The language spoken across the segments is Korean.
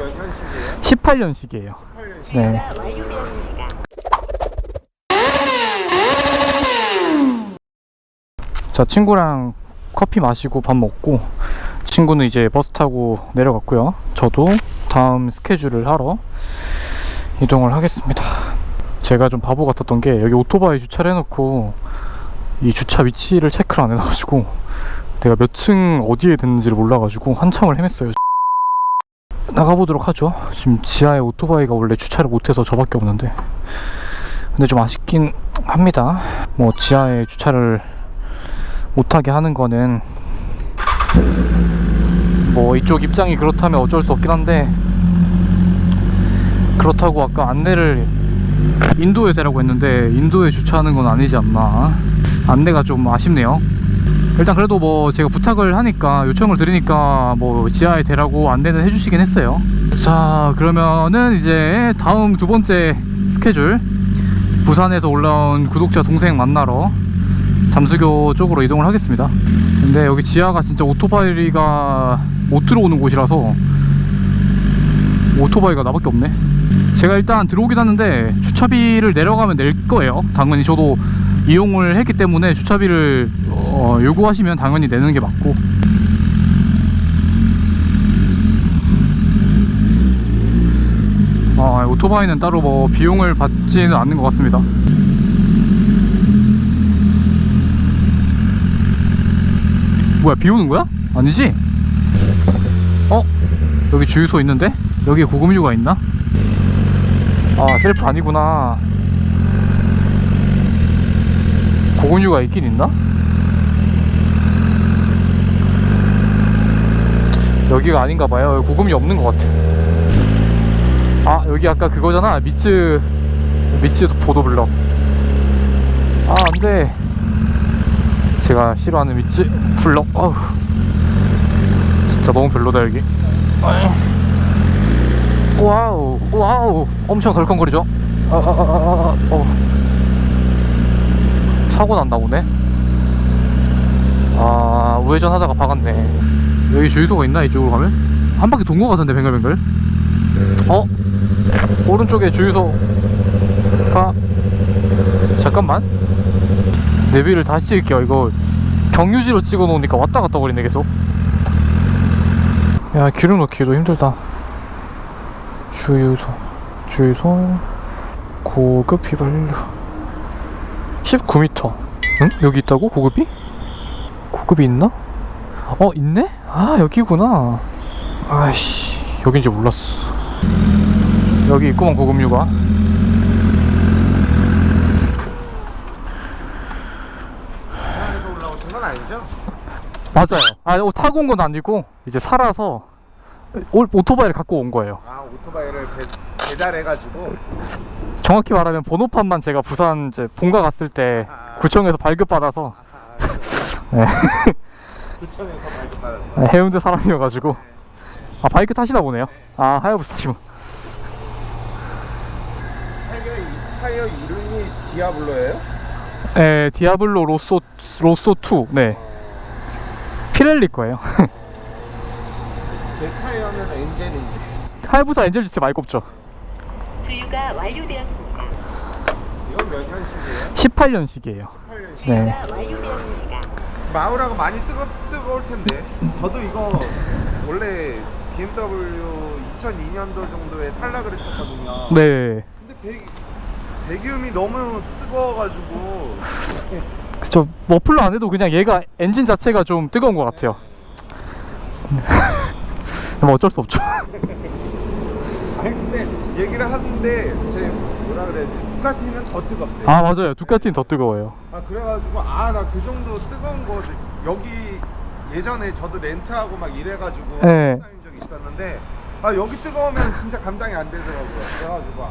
몇 년식이에요? 18년식이에요. 8년식. 네. 자, 친구랑 커피 마시고 밥 먹고 친구는 이제 버스 타고 내려갔고요. 저도 다음 스케줄을 하러 이동을 하겠습니다. 제가 좀 바보 같았던 게 여기 오토바이 주차를 해놓고 이 주차 위치를 체크를 안 해놔가지고 내가 몇 층 어디에 됐는지를 몰라가지고 한참을 헤맸어요. 나가보도록 하죠. 지금 지하에 오토바이가 원래 주차를 못해서 저밖에 없는데 근데 좀 아쉽긴 합니다. 뭐 지하에 주차를 못하게 하는 거는 뭐 이쪽 입장이 그렇다면 어쩔 수 없긴 한데 그렇다고 아까 안내를 인도에 대라고 했는데 인도에 주차하는 건 아니지 않나 안내가 좀 아쉽네요 일단 그래도 뭐 제가 부탁을 하니까 요청을 드리니까 뭐 지하에 대라고 안내는 해주시긴 했어요 자 그러면은 이제 다음 두 번째 스케줄 부산에서 올라온 구독자 동생 만나러 잠수교 쪽으로 이동을 하겠습니다. 근데 여기 지하가 진짜 오토바이가 못 들어오는 곳이라서 오토바이가 나밖에 없네. 제가 일단 들어오긴 하는데 주차비를 내려가면 낼 거예요. 당연히 저도 이용을 했기 때문에 주차비를 어, 요구하시면 당연히 내는 게 맞고. 아, 오토바이는 따로 뭐 비용을 받지는 않는 것 같습니다. 뭐야 비 오는 거야? 아니지? 어? 여기 주유소 있는데? 여기 고급유가 있나? 아 셀프 아니구나 고급유가 있긴 있나? 여기가 아닌가 봐요. 여기 고급유 없는 것 같아. 아 여기 아까 그거잖아. 미츠 미츠 보도블럭. 아 안돼. 제가 싫어하는 미츠 블럭. 어우 진짜 너무 별로다 여기. 와우 와우. 엄청 덜컹거리죠? 아, 아, 아, 아, 아, 어. 사고 났나 보네? 아 우회전 하다가 박았네. 여기 주유소가 있나 이쪽으로 가면? 한 바퀴 돈거 같은데 뱅글뱅글? 어? 오른쪽에 주유소가. 잠깐만. 내비를 다시 찍을게요 이거. 경유지로 찍어 놓으니까 왔다 갔다 거리네 계속. 야 기름 넣기도 힘들다. 주유소. 주유소. 고급 휘발유 19m 응? 여기 있다고? 고급이? 고급이 있나? 어 있네? 아 여기구나 아이씨 여긴지 몰랐어 여기 있구만 아니죠? 맞아요. 아, 어, 타고 온 건 아니고 이제 살아서 올- 오토바이를 갖고 온 거예요. 아 오토바이를 배, 배달해가지고 정확히 말하면 번호판만 제가 부산 이제 본가 갔을 때 아. 구청에서 발급 받아서 아, 네. 구청에서 발급받았어. 네, 해운대 사람이어가지고 아 바이크 타시나 보네요. 아 하야부사 타시고. 타이어, 이- 타이어 이름이 디아블로예요? 네, 디아블로 로쏘 로쏘 2. 네. 피렐리 거예요. 제 타이어는 엔젤인데. 하야부사 엔젤 GT 말고 없죠. 완료되었습니다. 이건 몇 년식이에요? 18년식이에요. 8년식. 네. 완료되었습니다. 마우라가 많이 뜨거 뜨거울 텐데. 저도 이거 원래 BMW 2002년도 정도에 살라 그랬었거든요. 네. 근데 배, 배기음이 너무 뜨거워가지고 그쵸. 머플러 안 해도 그냥 얘가 엔진 자체가 좀 뜨거운 것 같아요. 뭐 어쩔 수 없죠. 근데 얘기를 하는데 제 뭐라 그래야지 두카티는 더 뜨겁대. 아 맞아요. 두카티는 더 뜨거워요. 아 그래가지고 아 나 그 정도 뜨거운 거 여기 예전에 저도 렌트하고 막 이래가지고 네. 다닌 적이 있었는데 아 여기 뜨거우면 진짜 감당이 안 되더라고요. 그래가지고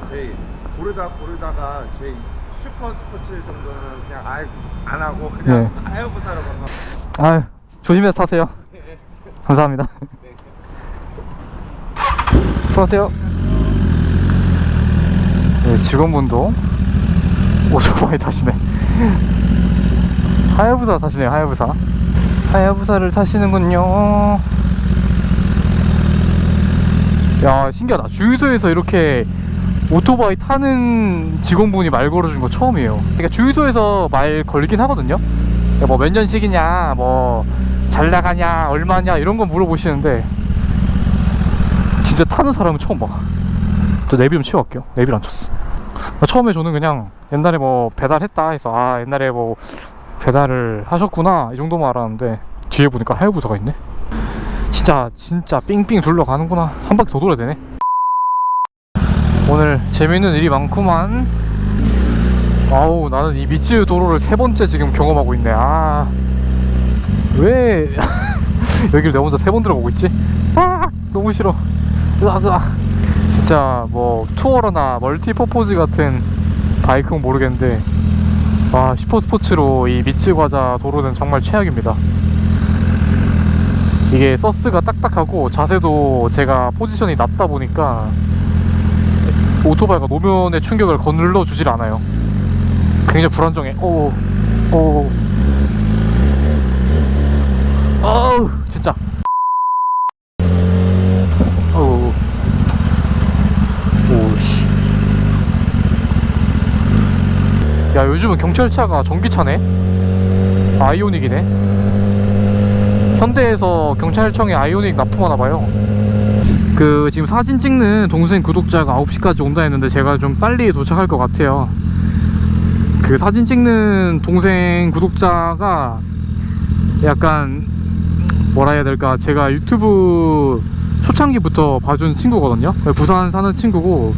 아막제 고르다 고르다가 제 슈퍼 스포츠 정도는 그냥 아예 안 하고 그냥 네. 하야부사로 가서 아 조심해서 타세요. 감사합니다. 수고하세요. 네, 직원분도 오토바이 타시네. 하야부사 타시네요, 하야부사. 하야부사를 타시는군요. 신기하다. 주유소에서 이렇게 오토바이 타는 직원분이 말 걸어준 거 처음이에요. 그러니까 주유소에서 말 걸긴 하거든요. 뭐 몇 년씩이냐, 뭐 잘 나가냐, 얼마냐 이런 거 물어보시는데 진짜 타는 사람은 처음 봐. 저 내비 좀 치워 갈게요. 내비를 안 쳤어. 처음에 저는 그냥 옛날에 뭐 배달했다 해서 아 옛날에 뭐 배달을 하셨구나 이 정도만 알았는데 뒤에 보니까 하야부사가 있네. 진짜 진짜 삥삥 둘러 가는구나. 한 바퀴 더 돌아야 되네. 오늘 재밌는 일이 많구만. 아우 나는 이 미츠 도로를 세 번째 지금 경험하고 있네. 아 왜 여기를 내 혼자 세 번 들어보고 있지? 아 너무 싫어. 으악. 진짜 뭐 투어러나 멀티퍼포즈 같은 바이크는 모르겠는데 아 슈퍼스포츠로 이 미츠 과자 도로는 정말 최악입니다. 이게 서스가 딱딱하고 자세도 제가 포지션이 낮다 보니까 오토바이가 노면의 충격을 거늘러 주질 않아요. 굉장히 불안정해. 오, 오, 어우, 진짜. 어우, 오씨. 야, 요즘은 경찰차가 전기차네? 아이오닉이네? 현대에서 경찰청에 아이오닉 납품하나 봐요. 그 지금 사진 찍는 동생 구독자가 9시까지 온다 했는데 제가 좀 빨리 도착할 것 같아요. 그 사진 찍는 동생 구독자가 약간 뭐라 해야 될까 제가 유튜브 초창기부터 봐준 친구거든요. 부산 사는 친구고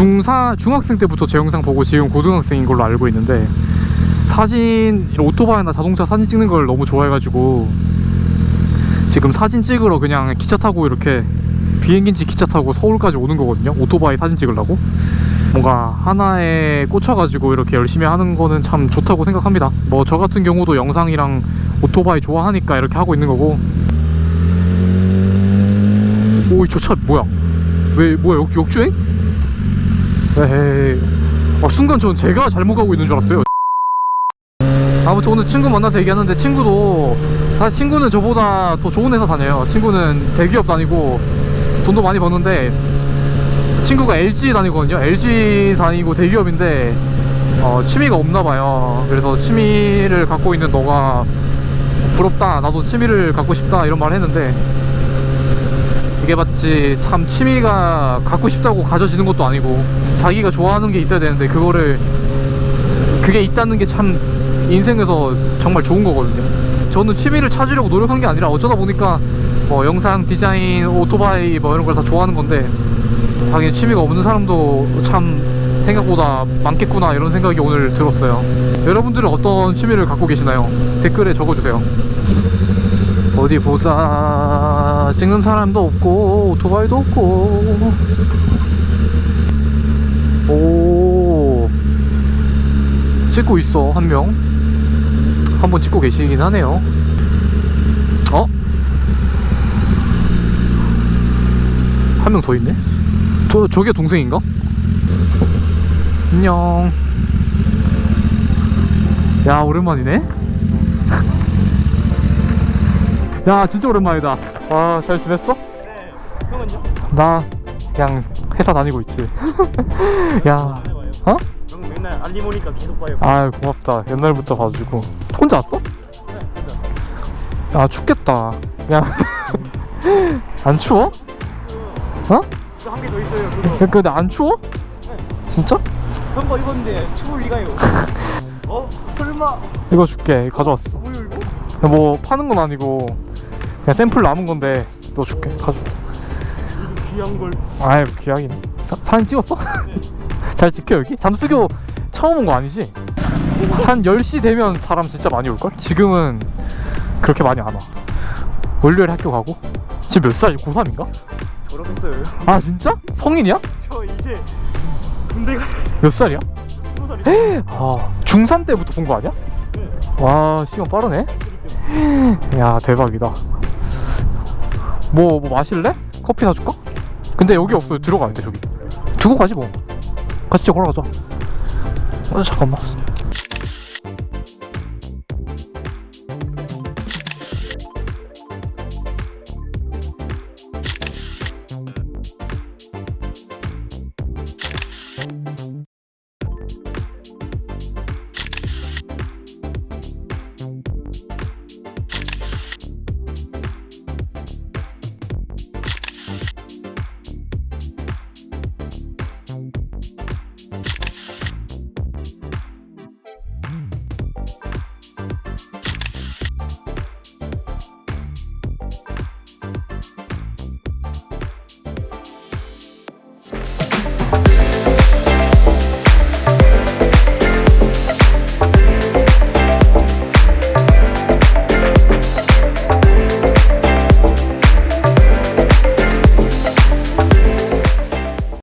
중사 중학생 때부터 제 영상 보고 지금 고등학생인 걸로 알고 있는데 사진 오토바이나 자동차 사진 찍는 걸 너무 좋아해가지고 지금 사진 찍으러 그냥 기차 타고 이렇게 비행기인지 기차 타고 서울까지 오는 거거든요. 오토바이 사진 찍으려고. 뭔가 하나에 꽂혀가지고 이렇게 열심히 하는 거는 참 좋다고 생각합니다. 뭐 저 같은 경우도 영상이랑 오토바이 좋아하니까 이렇게 하고 있는 거고. 오이 저 차 뭐야? 왜 뭐야 역, 역주행? 에헤이. 아, 순간 전 제가 잘못 가고 있는 줄 알았어요. 아무튼 오늘 친구 만나서 얘기하는데 친구도 사실 친구는 저보다 더 좋은 회사 다녀요. 친구는 대기업 다니고 돈도 많이 버는데 친구가 LG 다니거든요. LG 다니고 대기업인데 어, 취미가 없나 봐요. 그래서 취미를 갖고 있는 너가 부럽다. 나도 취미를 갖고 싶다. 이런 말 했는데 맞지 참 취미가 갖고 싶다고 가져지는 것도 아니고 자기가 좋아하는 게 있어야 되는데 그거를 그게 있다는 게 참 인생에서 정말 좋은 거거든요. 저는 취미를 찾으려고 노력한 게 아니라 어쩌다 보니까 뭐 영상 디자인, 오토바이 뭐 이런 걸 다 좋아하는 건데 당연히 취미가 없는 사람도 참 생각보다 많겠구나 이런 생각이 오늘 들었어요. 여러분들은 어떤 취미를 갖고 계시나요? 댓글에 적어주세요. 어디 보자 찍는 사람도 없고 오토바이도 없고. 오. 찍고 있어 한 명. 한 번 찍고 계시긴 하네요. 어? 한 명 더 있네? 저, 저게 동생인가? 안녕. 야 오랜만이네? 야 진짜 오랜만이다 아 잘 지냈어? 네, 형은요? 나 그냥 회사 다니고 있지 야. 어? 형 맨날 알림 오니까 계속 봐요. 아 고맙다 옛날부터 봐주고 혼자 왔어? 네, 진짜. 야 춥겠다 야안 추워? 어? 이거 한개 더 있어요. 그거. 야, 근데 안 추워? 진짜? 형거 입었는데 추울 리가요. 어? 설마? 이거 줄게 가져왔어 뭐야 이거? 뭐 파는 건 아니고 그냥 샘플 남은 건데 너 줄게 가져 귀한 걸. 아이 귀하긴 사, 사진 찍었어? 잘 찍혀 여기? 잠수교 처음 온 거 아니지? 한 10시 되면 사람 진짜 많이 올걸? 지금은 그렇게 많이 안와 월요일에 학교 가고 지금 몇 살? 고3인가? 졸업했어요. 아 진짜? 성인이야? 저 이제 군대 가서 몇 살이야? 아 중3 때부터 본 거 아니야? 네. 와 시간 빠르네 야 대박이다 뭐, 뭐 마실래? 커피 사줄까? 근데 여기 없어 들어가야 돼 저기. 두고 가지 뭐. 같이 걸어가자. 어, 잠깐만